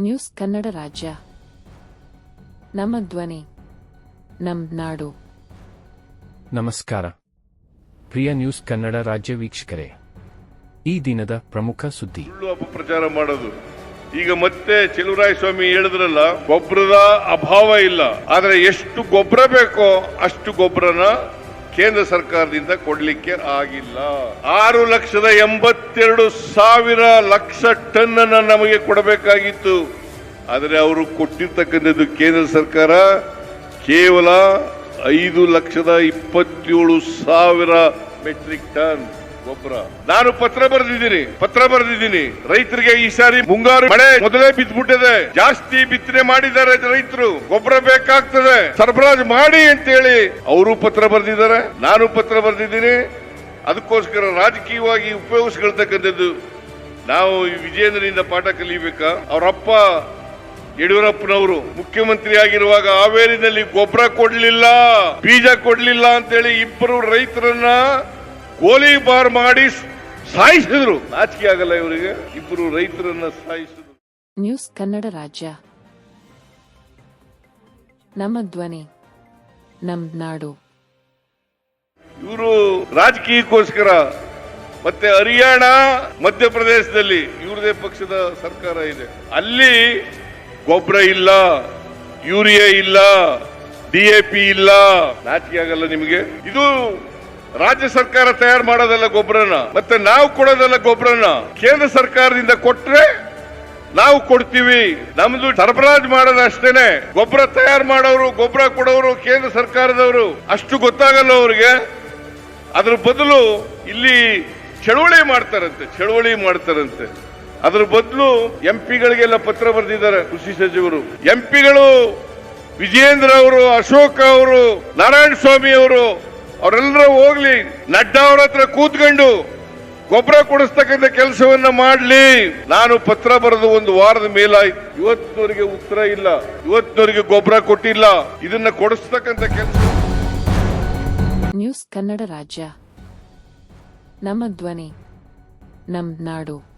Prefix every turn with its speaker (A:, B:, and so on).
A: News Kannada ರಾಜ್ಯ. ನಮ್ಮ ಧ್ವನಿ ನಮ್ ನಾಡು.
B: ನಮಸ್ಕಾರ. ಪ್ರಿಯ ನ್ಯೂಸ್ ಕನ್ನಡ ರಾಜ್ಯ ವೀಕ್ಷಕರೇ ಈ ದಿನದ ಪ್ರಮುಖ ಸುದ್ದಿ.
C: ಸುಳ್ಳು ಅಪಪ್ರಚಾರ ಮಾಡೋದು. ಈಗ ಮತ್ತೆ ಚೆಲುವರಾಯ ಸ್ವಾಮಿ ಹೇಳಿದ್ರಲ್ಲ ಗೊಬ್ಬರದ ಅಭಾವ ಇಲ್ಲ. ಆದ್ರೆ ಎಷ್ಟು ಗೊಬ್ಬರ ಬೇಕೋ ಅಷ್ಟು ಗೊಬ್ಬರನ ಕೇಂದ್ರ ಸರ್ಕಾರದಿಂದ ಕೊಡಲಿಕ್ಕೆ ಆಗಿಲ್ಲ. ಆರು ಲಕ್ಷದ ಎಂಬತ್ತೆರಡು ಸಾವಿರ ಲಕ್ಷ ಟನ್ ಅನ್ನ ನಮಗೆ ಕೊಡಬೇಕಾಗಿತ್ತು. ಆದರೆ ಅವರು ಕೊಟ್ಟಿರ್ತಕ್ಕಂಥದ್ದು ಕೇಂದ್ರ ಸರ್ಕಾರ ಕೇವಲ ಐದು ಲಕ್ಷದ ಇಪ್ಪತ್ತೇಳು ಸಾವಿರ ಮೆಟ್ರಿಕ್ ಟನ್. ಗೊಬ್ಬರ. ನಾನು ಪತ್ರ ಬರೆದಿದ್ದೀನಿ ಪತ್ರ ಬರೆದಿದ್ದೀನಿ. ರೈತರಿಗೆ ಈ ಸಾರಿ ಮುಂಗಾರು ಮಳೆ ಮೊದಲೇ ಬಿದ್ದ್ಬಿಟ್ಟಿದೆ ಜಾಸ್ತಿ ಬಿತ್ತನೆ ಮಾಡಿದ್ದಾರೆ ರೈತರು. ಗೊಬ್ಬರ ಬೇಕಾಗ್ತದೆ. ಸರಬರಾಜು ಮಾಡಿ ಅಂತೇಳಿ ಅವರು ಪತ್ರ ಬರೆದಿದ್ದಾರೆ, ನಾನು ಪತ್ರ ಬರೆದಿದ್ದೀನಿ. ಅದಕ್ಕೋಸ್ಕರ ರಾಜಕೀಯವಾಗಿ ಉಪಯೋಗಿಸ್ಕೊಳ್ತಕ್ಕಂಥದ್ದು ನಾವು ಈ ವಿಜೇಂದ್ರನಿಂದ ಪಾಠ ಕಲಿಬೇಕಾ? ಅವರಪ್ಪ ಯಡಿಯೂರಪ್ಪನವರು ಮುಖ್ಯಮಂತ್ರಿ ಆಗಿರುವಾಗ ಹಾವೇರಿನಲ್ಲಿ ಗೊಬ್ಬರ ಕೊಡ್ಲಿಲ್ಲ, ಬೀಜ ಕೊಡ್ಲಿಲ್ಲ ಅಂತೇಳಿ ಇಬ್ಬರು ರೈತರನ್ನ ಗೋಲಿ ಬಾರ್ ಮಾಡಿ ಸಾಯಿಸಿದ್ರು. ನಾಚಿಕೆ ಆಗಲ್ಲ ಇವರಿಗೆ. ಇಬ್ಬರು ರೈತರನ್ನ ಸಾಯಿಸಿದ್ರು.
A: ನ್ಯೂಸ್ ಕನ್ನಡ ರಾಜ್ಯ. ನಮ್ಮ ಧ್ವನಿ ನಮ್ ನಾಡು.
C: ಇವರು ರಾಜಕೀಯಕ್ಕೋಸ್ಕರ ಮತ್ತೆ ಹರಿಯಾಣ ಮಧ್ಯಪ್ರದೇಶದಲ್ಲಿ ಇವ್ರದೇ ಪಕ್ಷದ ಸರ್ಕಾರ ಇದೆ. ಅಲ್ಲಿ ಗೊಬ್ಬರ ಇಲ್ಲ ಯೂರಿಯಾ ಇಲ್ಲ ಡಿಎಪಿ ಇಲ್ಲ. ನಾಚಿಕೆ ಆಗಲ್ಲ ನಿಮಗೆ. ಇದು ರಾಜ್ಯ ಸರ್ಕಾರ ತಯಾರು ಮಾಡೋದಲ್ಲ ಗೊಬ್ಬರನ, ಮತ್ತೆ ನಾವು ಕೊಡೋದಲ್ಲ ಗೊಬ್ಬರನ ಕೇಂದ್ರ ಸರ್ಕಾರದಿಂದ ಕೊಟ್ರೆ ನಾವು ಕೊಡ್ತೀವಿ. ನಮ್ದು ಸರಬರಾಜು ಮಾಡೋದು ಅಷ್ಟೇನೆ. ಗೊಬ್ಬರ ತಯಾರು ಮಾಡೋರು, ಗೊಬ್ಬರ ಕೊಡೋರು ಕೇಂದ್ರ ಸರ್ಕಾರದವರು, ಅಷ್ಟು ಗೊತ್ತಾಗಲ್ಲ ಅವರಿಗೆ. ಅದ್ರ ಬದಲು ಇಲ್ಲಿ ಚಳುವಳಿ ಮಾಡ್ತಾರಂತೆ ಚಳುವಳಿ ಮಾಡ್ತಾರಂತೆ. ಅದ್ರ ಬದಲು ಎಂಪಿಗಳಿಗೆಲ್ಲ ಪತ್ರ ಬರೆದಿದ್ದಾರೆ ಕೃಷಿ ಸಚಿವರು. ಎಂಪಿಗಳು ವಿಜೇಂದ್ರ ಅವರು, ಅಶೋಕ ಅವರು ನಾರಾಯಣ ಸ್ವಾಮಿ ಅವರು ಅವರೆಲ್ಲರೂ ಹೋಗ್ಲಿ. ನಡ್ಡಾ ಅವ್ರ ಹತ್ರ ಕೂತ್ಕೊಂಡು ಗೊಬ್ಬರ ಕೊಡಿಸ್ತಕ್ಕಂಥ ಕೆಲಸವನ್ನ ಮಾಡ್ಲಿ. ನಾನು ಪತ್ರ ಬರೆದು ಒಂದು ವಾರದ ಮೇಲಾಯ್ತು. ಇವತ್ತಿನವರಿಗೆ ಉತ್ತರ ಇಲ್ಲ. ಇವತ್ತಿನವರಿಗೆ ಗೊಬ್ಬರ ಕೊಟ್ಟಿಲ್ಲ. ಇದನ್ನ ಕೊಡಿಸ್ತಕ್ಕಂಥ ಕೆಲಸ
A: ನ್ಯೂಸ್ ಕನ್ನಡ ರಾಜ್ಯ. ನಮ್ಮ ಧ್ವನಿ ನಮ್ ನಾಡು.